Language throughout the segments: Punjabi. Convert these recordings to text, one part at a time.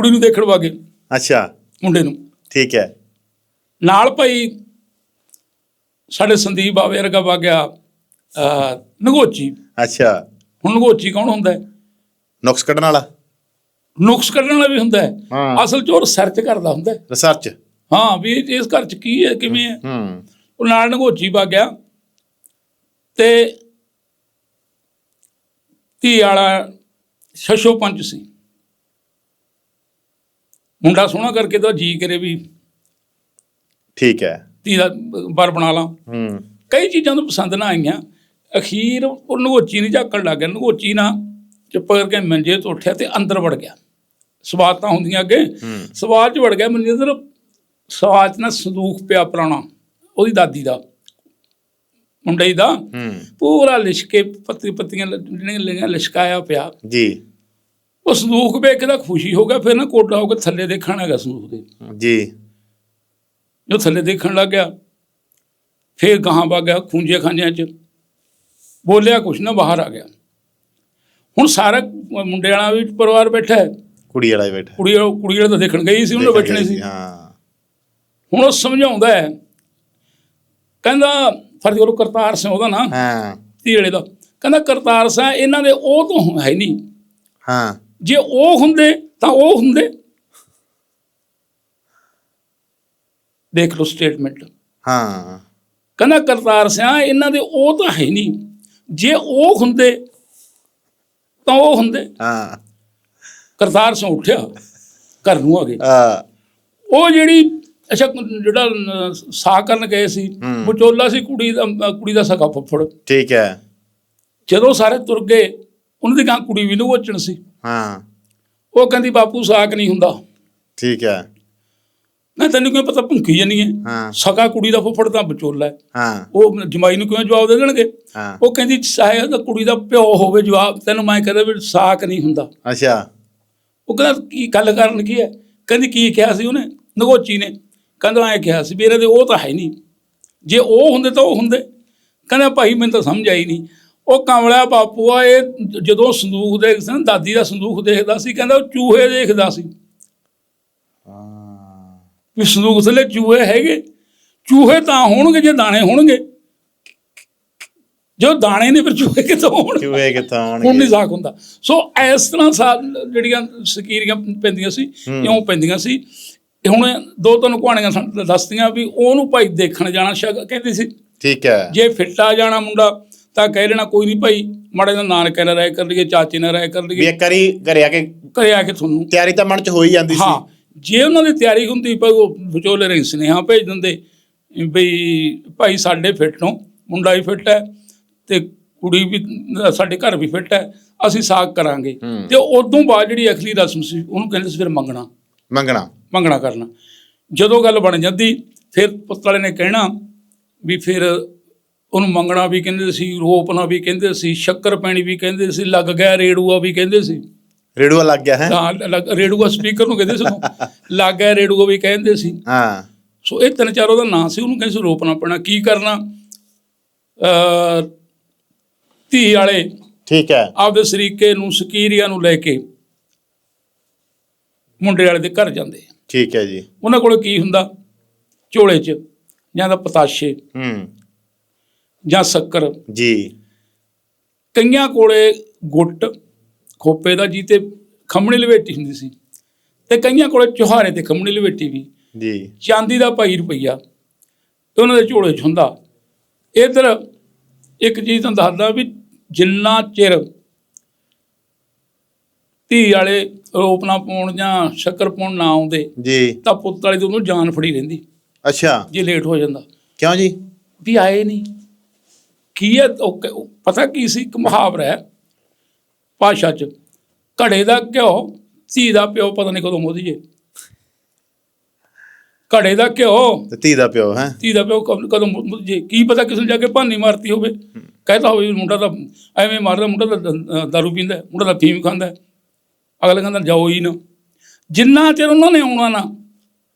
ਕੁੜੀ ਨੂੰ ਦੇਖਣ ਵਾਗੇ। ਅੱਛਾ। ਮੁੰਡੇ ਨੂੰ। ਠੀਕ ਹੈ। ਨਾਲ ਭਾਈ ਸਾਡੇ ਸੰਦੀਪ ਬਾਵੇ ਵਰਗਾ ਵਾਗਿਆ ਨਗੋਚੀ। ਅੱਛਾ। ਹੁਣ ਨਗੋਚੀ ਕੌਣ ਹੁੰਦਾ ਹੈ? ਨੁਕਸ ਕੱਢਣ ਵਾਲਾ? ਨੁਕਸ ਕੱਢਣ ਵਾਲਾ ਵੀ ਹੁੰਦਾ ਹੈ। ਅਸਲ 'ਚ ਉਹ ਰਿਸਰਚ ਕਰਦਾ ਹੁੰਦਾ ਹੈ। ਰਿਸਰਚ ਹਾਂ ਵੀ ਇਸ ਘਰ 'ਚ ਕੀ ਹੈ ਕਿਵੇਂ ਹੈ। ਹੂੰ। ਉਹ ਨਾਲ ਨਗੋਚੀ ਵਾਗਿਆ ਤੇ ਧੀ ਵਾਲਾ ਸ਼ਸ਼ੋ ਪੰਚ ਸੀ। ਮੁੰਡਾ ਸੋਹਣਾ ਕਰਕੇ ਤਾਂ ਜੀ ਕਰੇ ਵੀ ਠੀਕ ਹੈ। ਧੀ ਦਾ ਬਰ ਬਣਾ ਲਾਂ। ਹੂੰ। ਕਈ ਚੀਜ਼ਾਂ ਤੋਂ ਪਸੰਦ ਨਾ ਆਈਆਂ। ਅਖੀਰ ਉਹ ਨਗੋਚੀ ਨਹੀਂ ਝਾਕਣ ਲੱਗ ਗਿਆ। ਨਗੋਚੀ ਨਾ ਚੁੱਪ ਕਰਕੇ ਮੰਜੇ ਤੋਂ ਉੱਠਿਆ ਤੇ ਅੰਦਰ ਵੜ ਗਿਆ। ਸਵਾਦ ਤਾਂ ਹੁੰਦੀਆਂ ਅੱਗੇ। ਸਵਾਦ ਚ ਵੜ ਗਿਆ ਮੰਜੇ ਤੇ ਸਵਾਦ 'ਚ ਨਾ ਸੰਦੂਖ ਪਿਆ ਪੁਰਾਣਾ। ਉਹਦੀ ਦਾਦੀ ਦਾ ਮੁੰਡੇ ਦਾ। ਪੂਰਾ ਲਿਸ਼ਕੇ ਪੱਤੀ ਪੱਤੀਆਂ ਜਿਹੜੀਆਂ ਲਿਸ਼ਕਾਇਆ ਪਿਆ। ਜੀ। ਉਹ ਸੰਦੂਕ ਵੇਖ ਕੇ ਤਾਂ ਖੁਸ਼ੀ ਹੋ ਗਿਆ ਫਿਰ ਨਾ ਕੋਡਾ ਹੋ ਕੇ ਥੱਲੇ ਦੇਖਣ ਲੱਗਾ ਸੰਦੂਕ ਦੇ। ਜੀ। ਜੋ ਥੱਲੇ ਦੇਖਣ ਲੱਗ ਗਿਆ ਫਿਰ ਗਾਹਾਂ ਵਗ ਗਿਆ ਖੂੰਜੇ ਖਾਂਜਿਆਂ 'ਚ। ਬੋਲਿਆ ਕੁਛ ਨਾ ਬਾਹਰ ਆ ਗਿਆ। ਹੁਣ ਸਾਰਾ ਮੁੰਡੇ ਵਾਲਾ ਵੀ ਪਰਿਵਾਰ ਬੈਠਾ ਹੈ। ਕੁੜੀ ਵਾਲਾ ਬੈਠਾ ਕੁੜੀ ਕੁੜੀ ਵਾਲਾ ਤਾਂ ਦੇਖਣ ਗਈ ਸੀ ਉਹਨੇ ਬੈਠਣੇ ਸੀ ਹਾਂ। ਹੁਣ ਉਹ ਸਮਝਾਉਂਦਾ ਹੈ। ਕਹਿੰਦਾ ਫਰਜ਼ ਕਰੋ ਕਰਤਾਰ ਸਿੰਘ ਉਹਦਾ ਨਾਂ। ਹਾਂ। ਧੀ ਵਾਲੇ ਦਾ। ਕਹਿੰਦਾ ਕਰਤਾਰ ਸਿੰਘ ਇਹਨਾਂ ਦੇ ਉਹ ਤੋਂ ਹੈ ਨਹੀਂ। ਹਾਂ। ਜੇ ਉਹ ਹੁੰਦੇ ਤਾਂ ਉਹ ਹੁੰਦੇ। ਦੇਖ ਲਓ ਸਟੇਟਮੈਂਟ ਹਾਂ। ਕਹਿੰਦਾ ਕਰਤਾਰ ਸਿੰਘ ਇਹਨਾਂ ਦੇ ਉਹ ਤਾਂ ਹੈ ਨਹੀਂ। ਜੇ ਉਹ ਹੁੰਦੇ ਤਾਂ ਉਹ ਹੁੰਦੇ। ਹਾਂ। ਕਰਤਾਰ ਸਿੰਘ ਉੱਠਿਆ ਘਰ ਨੂੰ ਆ ਗਏ। ਆ ਉਹ ਜਿਹੜੀ ਅੱਛਾ ਜਿਹੜਾ ਸਾਕ ਕਰਨ ਗਏ ਸੀ ਹੂੰ। ਵਿਚੋਲਾ ਸੀ ਕੁੜੀ ਦਾ ਕੁੜੀ ਦਾ ਸਗਾ ਫੁੱਫੜ। ਠੀਕ ਹੈ। ਜਦੋਂ ਸਾਰੇ ਤੁਰ ਗਏ ਉਹਨਾਂ ਦੀ ਗਾਂ ਕੁੜੀ ਵੀ ਨਗੋਚਣ ਸੀ। ਹਾਂ। ਉਹ ਕਹਿੰਦੀ ਬਾਪੂ ਸਾਕ ਨਹੀਂ ਹੁੰਦਾ। ਠੀਕ ਹੈ। ਮੈਂ ਤੈਨੂੰ ਕਿਉਂ ਪਤਾ ਭੁੰਕੀ ਜਾਨੀ ਹੈ ਹਾਂ। ਸਗਾ ਕੁੜੀ ਦਾ ਫੁੱਫੜ ਤਾਂ ਵਿਚੋਲਾ ਹੈ। ਹਾਂ। ਉਹ ਜਮਾਈ ਨੂੰ ਕਿਉਂ ਜਵਾਬ ਦੇ ਦੇਣਗੇ? ਹਾਂ। ਉਹ ਕਹਿੰਦੀ ਉਹਦਾ ਕੁੜੀ ਦਾ ਪਿਓ ਹੋਵੇ ਜਵਾਬ ਤੈਨੂੰ ਮੈਂ ਕਹਿੰਦਾ ਵੀ ਸਾਕ ਨਹੀਂ ਹੁੰਦਾ। ਅੱਛਾ। ਉਹ ਕਹਿੰਦਾ ਕੀ ਗੱਲ ਕਰਨ ਕੀ ਹੈ? ਕਹਿੰਦੀ ਕੀ ਕਿਹਾ ਸੀ ਉਹਨੇ? ਨਗੋਚੀ ਨੇ। ਕਹਿੰਦਾ ਐ ਕਿਹਾ ਸੀ ਵੀ ਇਹਦੇ ਉਹ ਤਾਂ ਹੈ ਨਹੀਂ। ਜੇ ਉਹ ਹੁੰਦੇ ਤਾਂ ਉਹ ਹੁੰਦੇ। ਕਹਿੰਦਾ ਭਾਈ ਮੈਨੂੰ ਤਾਂ ਸਮਝ ਆਈ ਨਹੀਂ। ਉਹ ਕਮਲਾ ਬਾਪੂ ਆ ਇਹ ਜਦੋਂ ਸੰਦੂਖ ਦੇਖਦਾ ਸੀ ਨਾ ਦਾਦੀ ਦਾ ਸੰਦੂਖ ਦੇਖਦਾ ਸੀ ਕਹਿੰਦਾ ਉਹ ਚੂਹੇ ਦੇਖਦਾ ਸੀ। ਹਾਂ। ਵੀ ਸੰਦੂਕ ਥੱਲੇ ਚੂਹੇ ਹੈਗੇ ਚੂਹੇ ਤਾਂ ਹੋਣਗੇ ਜੇ ਦਾਣੇ ਹੋਣਗੇ। ਜੋ ਦਾਣੇ ਨੇ ਫਿਰ ਚੂਹੇ ਕਿੱਥੋਂ ਹੋਣਗੇ? ਚੂਹੇ ਕਿੱਥੋਂ ਹੁਣ ਨਹੀਂ ਆਉਣਗੇ ਸਾਕ ਹੁੰਦਾ। ਸੋ ਇਸ ਤਰ੍ਹਾਂ ਸਾ ਜਿਹੜੀਆਂ ਸਕੀਰੀਆਂ ਪੈਂਦੀਆਂ ਸੀ ਇਉਂ ਪੈਂਦੀਆਂ ਸੀ। ਹੁਣ ਦੋ ਤਿੰਨ ਕਹਾਣੀਆਂ ਦੱਸਦੀਆਂ ਵੀ ਉਹਨੂੰ ਭਾਈ ਦੇਖਣ ਜਾਣਾ ਕਹਿੰਦੀ ਸੀ ਠੀਕ ਹੈ। ਜੇ ਫਿੱਟਾ ਜਾਣਾ ਮੁੰਡਾ ਤਾਂ ਕਹਿ ਲੈਣਾ ਕੋਈ ਨਹੀਂ ਭਾਈ ਮਾੜੇ ਦਾ ਨਾਨਕੇ ਨਾਲ ਰਾਏ ਕਰ ਲਈਏ ਚਾਚੇ ਨਾਲ ਰਾਏ ਕਰ ਵੀ ਲਈਏ ਇੱਕ ਵਾਰੀ ਘਰੇ ਆ ਕੇ ਘਰੇ ਆ ਕੇ ਤੁਹਾਨੂੰ ਤਿਆਰੀ ਤਾਂ ਮਨ ਚ ਹੋ ਹੀ ਜਾਂਦੀ ਸੀ। ਹਾਂ ਜੇ ਉਹਨਾਂ ਦੀ ਤਿਆਰੀ ਹੁੰਦੀ ਭਾਈ ਉਹ ਵਿਚੋਲੇ ਰਹੀ ਸੁਨੇਹਾ ਭੇਜ ਦਿੰਦੇ ਵੀ ਭਾਈ ਸਾਡੇ ਫਿੱਟ ਨੂੰ ਮੁੰਡਾ ਵੀ ਫਿੱਟ ਹੈ ਤੇ ਕੁੜੀ ਵੀ ਸਾਡੇ ਘਰ ਵੀ ਫਿੱਟ ਹੈ ਅਸੀਂ ਸਾਗ ਕਰਾਂਗੇ। ਹੂੰ। ਤੇ ਉਦੋਂ ਬਾਅਦ ਜਿਹੜੀ ਅਖਲੀ ਰਸਮ ਸੀ ਉਹਨੂੰ ਕਹਿੰਦੇ ਸੀ ਫਿਰ ਮੰਗਣਾ। ਮੰਗਣਾ। ਮੰਗਣਾ ਕਰਨਾ। ਜਦੋਂ ਗੱਲ ਬਣ ਜਾਂਦੀ ਫਿਰ ਪੁੱਤ ਵਾਲੇ ਨੇ ਕਹਿਣਾ ਵੀ ਫਿਰ ਉਹਨੂੰ ਮੰਗਣਾ ਵੀ ਕਹਿੰਦੇ ਸੀ ਰੋਪਣਾ ਵੀ ਕਹਿੰਦੇ ਸੀ ਸ਼ੱਕਰ ਪੈਣੀ ਵੀ ਕਹਿੰਦੇ ਸੀ ਲੱਗ ਗਿਆ ਰੇੜੂਆ ਵੀ ਕਹਿੰਦੇ ਸੀ। ਰੇਡੂਆ ਲੱਗ ਗਿਆ ਹੈ? ਹਾਂ ਲੱਗ- ਰੇੜੂਆ ਸਪੀਕਰ ਨੂੰ ਕਹਿੰਦੇ ਸੀ। ਲੱਗ ਗਿਆ ਰੇੜੂਆ ਵੀ ਕਹਿੰਦੇ ਸੀ। ਹਾਂ। ਸੋ ਇਹ ਤਿੰਨ ਚਾਰ ਉਹਦਾ ਨਾਂ ਸੀ ਉਹਨੂੰ ਕਹਿੰਦੇ ਸੀ ਰੋਪਣਾ ਪੈਣਾ। ਕੀ ਕਰਨਾ? ਅ ਧੀ ਵਾਲੇ ਠੀਕ ਹੈ। ਆਪਦੇ ਸਰੀਕੇ ਨੂੰ ਸਕੀਰੀਆ ਨੂੰ ਲੈ ਕੇ ਮੁੰਡੇ ਵਾਲੇ ਦੇ ਘਰ ਜਾਂਦੇ ਠੀਕ ਹੈ ਜੀ। ਉਹਨਾਂ ਕੋਲ ਕੀ ਹੁੰਦਾ? ਝੋਲੇ 'ਚ ਜਾਂ ਤਾਂ ਪਤਾਸ਼ੇ ਹੂੰ। ਜਾਂ ਸ਼ੱਕਰ। ਜੀ। ਕਈਆਂ ਕੋਲੇ ਗੁੱਟ ਖੋਪੇ ਦਾ ਜੀ ਤੇ ਖੰਮਣੀ ਲਵੇਟੀ ਹੁੰਦੀ ਸੀ ਤੇ ਕਈਆਂ ਕੋਲੇ ਚੁਹਾਰੇ ਤੇ ਖੰਮਣੀ ਲਵੇਟੀ ਵੀ। ਜੀ। ਚਾਂਦੀ ਦਾ ਭਾਈ ਰੁਪਈਆ ਤੇ ਉਹਨਾਂ ਦੇ ਝੋਲੇ 'ਚ ਹੁੰਦਾ। ਇਧਰ ਇੱਕ ਚੀਜ਼ ਤੁਹਾਨੂੰ ਦੱਸਦਾ ਵੀ ਜਿੰਨਾ ਚਿਰ ਧੀ ਵਾਲੇ ਰੋਪਣਾ ਪਾਉਣ ਜਾਂ ਸ਼ੱਕਰ ਪਾਉਣ ਨਾ ਆਉਂਦੇ ਜੀ। ਤਾਂ ਪੁੱਤ ਵਾਲੇ ਦੀ ਉਹਨੂੰ ਜਾਨ ਫੜੀ ਰਹਿੰਦੀ। ਅੱਛਾ। ਜੇ ਲੇਟ ਹੋ ਜਾਂਦਾ। ਕਿਉਂ ਜੀ? ਵੀ ਆਏ ਨਹੀਂ। ਕੀ ਹੈ? ਪਤਾ ਕੀ ਸੀ? ਇੱਕ ਮੁਹਾਵਰਾ ਹੈ ਭਾਸ਼ਾ 'ਚ। ਘੜੇ ਦਾ ਘਿਓ ਧੀ ਦਾ ਪਿਓ ਪਤਾ ਨਹੀਂ ਕਦੋਂ ਮੋਦੀ ਜੇ ਘੜੇ ਦਾ ਘਿਓ ਤੇ ਧੀ ਦਾ ਪਿਓ ਹੈ? ਧੀ ਦਾ ਪਿਓ ਕਦੋਂ ਜੇ ਕੀ ਪਤਾ ਕਿਸ ਨੂੰ ਜਾ ਕੇ ਭਾਨੀ ਮਾਰਤੀ ਹੋਵੇ। ਕਹਿਤਾ ਹੋਵੇ ਮੁੰਡਾ ਤਾਂ ਐਵੇਂ ਮਾਰਦਾ ਮੁੰਡਾ ਤਾਂ ਦ- ਦਾਰੂ ਪੀਂਦਾ ਮੁੰਡਾ ਤਾਂ ਫੀਮ ਖਾਂਦਾ। ਅਗਲੇ ਕਹਿੰਦਾ ਜਾਓ ਹੀ ਨਾ। ਜਿੰਨਾ ਚਿਰ ਉਹਨਾਂ ਨੇ ਆਉਣਾ ਨਾ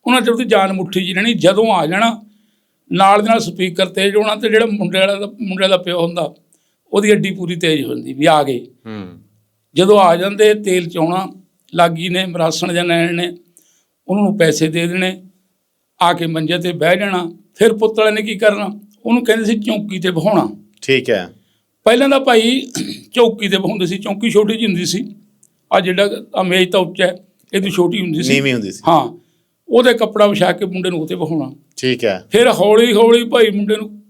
ਉਹਨਾਂ ਚਿਰ ਉਹਦੀ ਜਾਨ ਮੁੱਠੀ 'ਚ ਰਹਿਣੀ ਜਦੋਂ ਆ ਜਾਣਾ ਨਾਲ ਦੇ ਨਾਲ ਸਪੀਕਰ ਤੇਜ਼ ਹੋਣਾ ਤੇ ਜਿਹੜਾ ਮੁੰਡੇ ਵਾਲਾ ਦਾ ਮੁੰਡੇ ਦਾ ਪਿਓ ਹੁੰਦਾ ਉਹਦੀ ਅੱਡੀ ਪੂਰੀ ਤੇਜ਼ ਹੁੰਦੀ ਵੀ ਆ ਗਏ। ਹੂੰ। ਜਦੋਂ ਆ ਜਾਂਦੇ ਤੇਲ ਚ ਆਉਣਾ ਲਾਗੀ ਨੇ ਮਰਾਸਣ ਜਾਂ ਨੈਣ ਨੇ ਉਹਨਾਂ ਨੂੰ ਪੈਸੇ ਦੇ ਦੇਣੇ ਆ ਕੇ ਮੰਜੇ ਤੇ ਬਹਿ ਜਾਣਾ ਫਿਰ ਪੁੱਤ ਵਾਲੇ ਨੇ ਕੀ ਕਰਨਾ? ਉਹਨੂੰ ਕਹਿੰਦੇ ਸੀ ਚੌਂਕੀ ਤੇ ਬਹਾਉਣਾ। ਠੀਕ ਹੈ। ਪਹਿਲਾਂ ਦਾ ਭਾਈ ਚੌਕੀ ਤੇ ਬਹਾਉਂਦੇ ਸੀ ਚੌਂਕੀ ਛੋਟੀ ਜਿਹੀ ਹੁੰਦੀ ਸੀ। ਆ ਜਿਹੜਾ ਆ ਮੇਜ਼ ਤਾਂ ਉੱਚਾ ਹੈ ਇਹਦੀ ਛੋਟੀ ਹੁੰਦੀ ਸੀ। ਨੀਵੀਂ ਹੁੰਦੀ ਸੀ। ਹਾਂ ਉਹਦੇ ਕੱਪੜਾ ਵਿਛਾ ਕੇ ਮੁੰਡੇ ਨੂੰ ਉੱਤੇ ਬਹਾਉਣਾ। ਠੀਕ ਹੈ। ਫਿਰ ਹੌਲੀ ਹੌਲੀ ਭਾਈ ਮੁੰਡੇ ਨੂੰ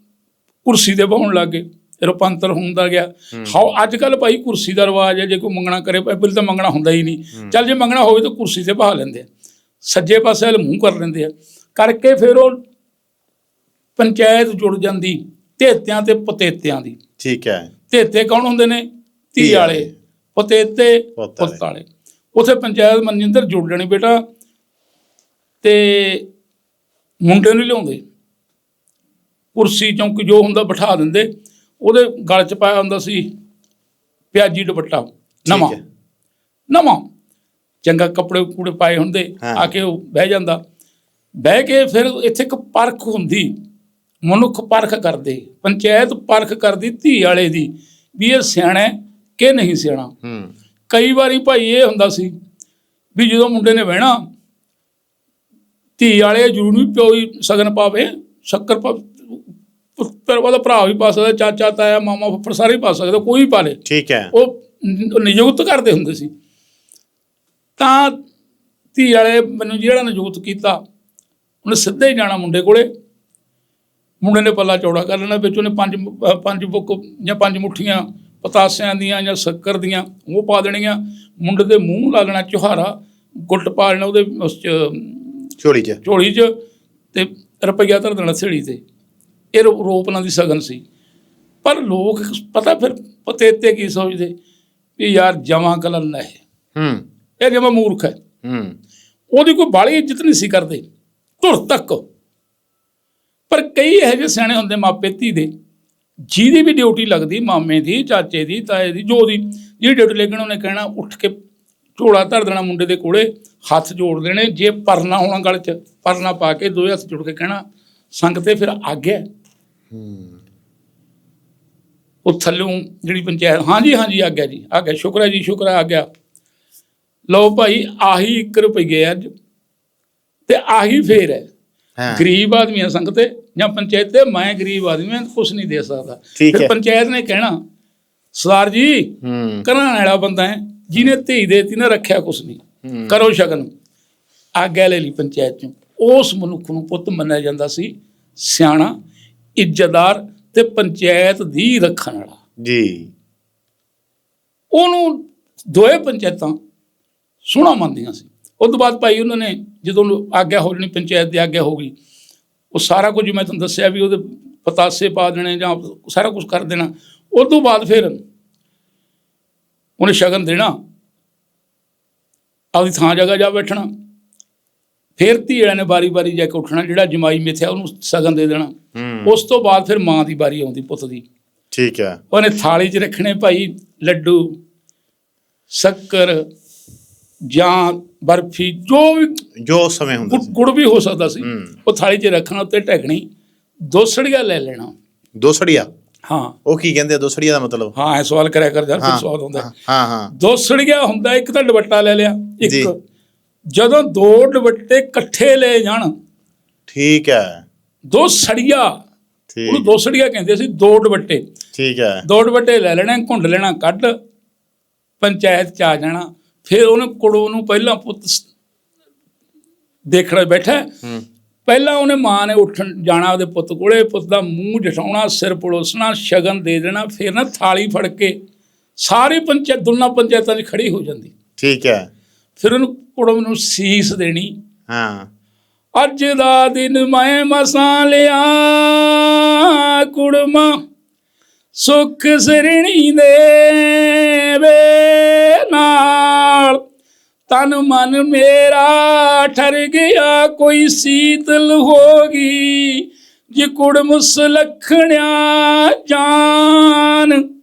ਕੁਰਸੀ ਤੇ ਬਹਾਉਣ ਲੱਗ ਗਏ ਰੂਪਾਂਤਰ ਹੁੰਦਾ ਗਿਆ। ਹਾਉ ਅੱਜ ਕੱਲ ਭਾਈ ਕੁਰਸੀ ਦਾ ਰਿਵਾਜ ਹੈ ਜੇ ਕੋਈ ਮੰਗਣਾ ਕਰੇ ਪਹਿਲਾਂ ਤਾਂ ਮੰਗਣਾ ਹੁੰਦਾ ਹੀ ਨਹੀਂ। ਚੱਲ ਜੇ ਮੰਗਣਾ ਹੋਵੇ ਤਾਂ ਕੁਰਸੀ ਤੇ ਬਹਾ ਲੈਂਦੇ ਆ। ਸੱਜੇ ਪਾਸੇ ਵੱਲ ਮੂੰਹ ਕਰ ਲੈਂਦੇ ਆ। ਕਰਕੇ ਫਿਰ ਉਹ ਪੰਚਾਇਤ ਜੁੜ ਜਾਂਦੀ ਧੇਤਿਆਂ ਤੇ ਪਤੇਤਿਆਂ ਦੀ। ਠੀਕ ਹੈ। ਧੇਤੇ ਕੌਣ ਹੁੰਦੇ ਨੇ? ਧੀ ਵਾਲੇ। ਪਤੇਤੇ ਪੁੱਤ ਵਾਲੇ। ਉਥੇ ਪੰਚਾਇਤ ਮਨਜਿੰਦਰ ਜੁੜ ਜਾਣੀ ਬੇਟਾ। ਤੇ ਮੁੰਡੇ ਨੂੰ ਲਿਆਉਂਦੇ। ਕੁਰਸੀ ਚੌਂਕੀ ਜੋ ਹੁੰਦਾ ਬਿਠਾ ਦਿੰਦੇ। ਉਹਦੇ ਗਲ 'ਚ ਪਾਇਆ ਹੁੰਦਾ ਸੀ ਪਿਆਜੀ ਦੁਪੱਟਾ ਨਵਾਂ। ਨਵਾਂ। ਚੰਗਾ ਕੱਪੜੇ ਕੂੜੇ ਪਾਏ ਹੁੰਦੇ। ਆ ਕੇ ਉਹ ਬਹਿ ਜਾਂਦਾ। ਬਹਿ ਕੇ ਫਿਰ ਇੱਥੇ ਇੱਕ ਪਰਖ ਹੁੰਦੀ ਮਨੁੱਖ ਪਰਖ ਕਰਦੇ ਪੰਚਾਇਤ ਪਰਖ ਕਰਦੀ ਧੀ ਵਾਲੇ ਦੀ ਵੀ ਇਹ ਸਿਆਣਾ ਕਿ ਨਹੀਂ ਸਿਆਣਾ। ਹੂੰ। ਕਈ ਵਾਰੀ ਭਾਈ ਇਹ ਹੁੰਦਾ ਸੀ ਵੀ ਜਦੋਂ ਮੁੰਡੇ ਨੇ ਬਹਿਣਾ ਧੀ ਵਾਲੇ ਜ਼ਰੂਰ ਨਹੀਂ ਪਿਓ ਹੀ ਸਗਨ ਪਾਵੇ ਸ਼ੱਕਰ ਪੁੱਤਰ ਉਹਦਾ ਭਰਾ ਵੀ ਪਾ ਸਕਦਾ ਚਾਚਾ ਤਾਇਆ ਮਾਮਾ ਫੁੱਫੜ ਸਾਰੇ ਪਾ ਸਕਦਾ ਕੋਈ ਵੀ ਪਾ ਲੇ। ਠੀਕ ਹੈ। ਉਹ ਨਿਯੁਕਤ ਕਰਦੇ ਹੁੰਦੇ ਸੀ। ਤਾਂ ਧੀ ਵਾਲੇ ਮੈਨੂੰ ਜਿਹੜਾ ਨਿਯੁਕਤ ਕੀਤਾ ਉਹਨੇ ਸਿੱਧਾ ਹੀ ਜਾਣਾ ਮੁੰਡੇ ਕੋਲੇ। ਮੁੰਡੇ ਨੇ ਪੱਲਾ ਚੌੜਾ ਕਰ ਲੈਣਾ ਵਿੱਚ ਉਹਨੇ ਪੰਜ ਪੰਜ ਬੁੱਕ ਜਾਂ ਪੰਜ ਮੁੱਠੀਆਂ ਪਤਾਸਿਆਂ ਦੀਆਂ ਜਾਂ ਸ਼ੱਕਰ ਦੀਆਂ ਉਹ ਪਾ ਦੇਣੀਆਂ। ਮੁੰਡੇ ਦੇ ਮੂੰਹ ਲਾ ਲੈਣਾ ਚੁਹਾਰਾ ਗੁੱਟ ਪਾ ਲੈਣਾ ਉਹਦੇ ਉਸ ਚ ਝੋਲੀ 'ਚ? ਝੋਲੀ 'ਚ ਤੇ ਰੁਪਈਆ ਧਰ ਦੇਣਾ ਥੇੜੀ ਤੇ। ਇਹ ਰੋ- ਰੋਪਲਾਂ ਦੀ ਸਗਨ ਸੀ। ਪਰ ਲੋਕ ਪਤਾ ਫਿਰ ਪਤੇਤੇ ਕੀ ਸੋਚਦੇ? ਵੀ ਯਾਰ ਜਮਾਂ ਕਲਨ ਨਾ ਇਹ। ਹੂੰ। ਇਹ ਜਮਾਂ ਮੂਰਖ ਹੈ। ਹੂੰ। ਉਹਦੀ ਕੋਈ ਬਾਹਲੀ ਇੱਜ਼ਤ ਨਹੀਂ ਸੀ ਕਰਦੇ। ਧੁਰ ਤੱਕ। ਪਰ ਕਈ ਇਹੋ ਜਿਹੇ ਸਿਆਣੇ ਹੁੰਦੇ ਮਾਪੇ ਧੀ ਦੇ ਜਿਹਦੀ ਵੀ ਡਿਊਟੀ ਲੱਗਦੀ ਮਾਮੇ ਦੀ ਚਾਚੇ ਦੀ ਤਾਏ ਦੀ ਜੋ ਦੀ ਜਿਹੜੀ ਡਿਊਟੀ ਲੱਗਣ ਉਹਨੇ ਕਹਿਣਾ ਉੱਠ ਕੇ ਝੋਲਾ ਧਰ ਦੇਣਾ ਮੁੰਡੇ ਦੇ ਕੋਲੇ ਹੱਥ ਜੋੜ ਦੇਣੇ ਜੇ ਪਰਨਾ ਹੋਣਾ ਗਲ 'ਚ ਪਰਨਾ ਪਾ ਕੇ ਦੋਵੇਂ ਹੱਥ ਜੋੜ ਕੇ ਕਹਿਣਾ ਸੰਗ ਤੇ ਫਿਰ ਆਗਿਆ ਉਹ ਥੱਲੋਂ ਜਿਹੜੀ ਪੰਚਾਇਤ ਹਾਂਜੀ ਹਾਂਜੀ ਆ ਗਿਆ ਜੀ ਆ ਗਿਆ ਸ਼ੁਕਰ ਹੈ ਜੀ ਸ਼ੁਕਰ ਹੈ ਆ ਗਿਆ ਲਓ ਭਾਈ ਆਹੀ 1 ਰੁਪਏ ਅੱਜ ਤੇ ਆਹੀ ਫੇਰ ਹੈ। ਹਾਂ। ਗਰੀਬ ਆਦਮੀ ਆ ਸੰਗ ਤੇ ਜਾਂ ਪੰਚਾਇਤ ਤੇ ਮੈਂ ਗਰੀਬ ਆਦਮੀ ਹਾਂ ਕੁਝ ਨਹੀਂ ਦੇ ਸਕਦਾ। ਫਿਰ। ਪੰਚਾਇਤ ਨੇ ਕਹਿਣਾ ਸਰਦਾਰ ਜੀ ਹੂੰ। ਘਰਾਂ ਵਾਲਾ ਬੰਦਾ ਹੈ ਜਿਹਨੇ ਧੀ ਦੇਤੀ ਨਾ ਰੱਖਿਆ ਕੁਛ ਨਹੀਂ। ਕਰੋ ਸ਼ਗਨ। ਆਗਿਆ ਲੈ ਲਈ ਪੰਚਾਇਤ ਚੋਂ। ਉਸ ਮਨੁੱਖ ਨੂੰ ਪੁੱਤ ਮੰਨਿਆ ਜਾਂਦਾ ਸੀ ਸਿਆਣਾ ਇੱਜ਼ਤਦਾਰ ਤੇ ਪੰਚਾਇਤ ਦੀ ਰੱਖਣ ਵਾਲਾ। ਜੀ। ਉਹਨੂੰ ਦੋਏ ਪੰਚਾਇਤਾਂ ਸੋਹਣਾ ਮੰਨਦੀਆਂ ਸੀ। ਉਸ ਤੋਂ ਬਾਅਦ ਭਾਈ ਉਹਨਾਂ ਨੇ ਜਦੋਂ ਆਗਿਆ ਹੋ ਜਣੀ ਪੰਚਾਇਤ ਦੀ ਆਗਿਆ ਹੋ ਗਈ ਉਹ ਸਾਰਾ ਕੁਝ ਮੈਂ ਤੁਹਾਨੂੰ ਦੱਸਿਆ ਵੀ ਉਹਦੇ ਪਤਾਸੇ ਪਾ ਦੇਣੇ ਜਾਂ ਸਾਰਾ ਕੁਝ ਕਰ ਦੇਣਾ। ਉਸ ਤੋਂ ਬਾਅਦ ਫਿਰ ਉਹਨੇ ਸ਼ਗਨ ਦੇਣਾ। ਆਪਦੀ ਥਾਂ ਜਗ੍ਹਾ ਜਾ ਬੈਠਣਾ। ਫਿਰ ਧੀ ਵਾਲਿਆਂ ਨੇ ਵਾਰੀ-ਵਾਰੀ ਜਾ ਕੇ ਉੱਠਣਾ ਜਿਹੜਾ ਜਮਾਈ ਮਿੱਥਿਆ ਉਹਨੂੰ ਸ਼ਗਨ ਦੇ ਦੇਣਾ। ਉਸ ਤੋਂ ਬਾਅਦ ਫਿਰ ਮਾਂ ਦੀ ਵਾਰੀ ਆਉਂਦੀ ਪੁੱਤ ਦੀ। ਠੀਕ ਹੈ। ਉਹਨੇ ਥਾਲੀ 'ਚ ਰੱਖਣੇ ਭਾਈ ਲੱਡੂ ਸ਼ੱਕਰ ਜਾਂ ਬਰਫੀ ਜੋ ਵੀ ਜੋ ਸਮੇਂ ਹੁੰਦਾ ਸੀ। ਗੁੜ ਵੀ ਹੋ ਸਕਦਾ ਸੀ। ਉਹ ਥਾਲੀ 'ਚ ਰੱਖਣਾ ਉੱਤੇ ਢੱਕਣੀ ਦੋਸੜੀਆ ਲੈ ਲੈਣਾ। ਦੋਸੜੀਆ। ਹਾਂ। ਉਹ ਕੀ ਕਹਿੰਦੇ ਆ ਦੋਸੜੀਆ ਦਾ ਮਤਲਬ? ਹਾਂ ਇਹ ਸਵਾਲ ਕਰਿਆ ਕਰ ਯਾਰ ਫਿਰ ਹਾਂ ਸਵਾਦ ਹੁੰਦਾ ਹੈ। ਹਾਂ। ਦੋਸੜੀਆ ਹੁੰਦਾ ਇੱਕ ਤਾਂ ਦੁਪੱਟਾ ਲੈ ਲਿਆ। ਇੱਕ ਜਦੋਂ ਦੋ ਦੁਪੱਟੇ ਇਕੱਠੇ ਲੈ ਜਾਣ ਠੀਕ ਹੈ। ਦੋ ਸੜੀਆ ਉਹਨੂੰ ਠੀਕ ਦੋ ਸੜੀਆ ਕਹਿੰਦੇ ਸੀ ਦੋ ਦੁਪੱਟੇ। ਠੀਕ ਹੈ। ਦੋ ਦੁਪੱਟੇ ਲੈ ਲੈਣੇ ਘੁੰਡ ਲੈਣਾ ਕੱਢ ਪੰਚਾਇਤ ਚ ਆ ਜਾਣਾ ਫਿਰ ਉਹਨੇ ਕੁੜੋ ਨੂੰ ਪਹਿਲਾਂ ਪੁੱਤ ਦੇਖਣਾ ਬੈਠਾ ਪਹਿਲਾਂ ਉਹਨੇ ਮਾਂ ਨੇ ਉੱਠਣ ਜਾਣਾ ਉਹਦੇ ਪੁੱਤ ਕੋਲੇ ਪੁੱਤ ਦਾ ਮੂੰਹ ਜਠਾਉਣਾ ਸਿਰ ਪੜੋਸਣਾ ਸ਼ਗਨ ਦੇ ਦੇਣਾ ਫਿਰ ਨਾ ਥਾਲੀ ਫੜ ਕੇ ਸਾਰੀ ਪੰਚਾਇਤ ਦੁਨਾ ਪੰਚਾਇਤਾਂ 'ਚ ਖੜੀ ਹੋ ਜਾਂਦੀ। ਠੀਕ ਹੈ। ਫਿਰ ਉਹਨੂੰ ਕੁੜਮ ਨੂੰ ਸੀਸ ਦੇਣੀ। ਹਾਂ। ਅੱਜ ਦਾ ਦਿਨ ਮੈਂ ਮਸਾਂ ਲਿਆ ਕੁੜਮਾ ਸੁਖ ਸਰਣੀ ਦੇ ਵੇ ਨਾਲ ਤਨ ਮਨ ਮੇਰਾ ਠਰ ਗਿਆ ਕੋਈ ਸੀਤਲ ਹੋਗੀ ਜੇ ਕੁੜਮ ਸੁਲੱਖਣਿਆ ਜਾਨ।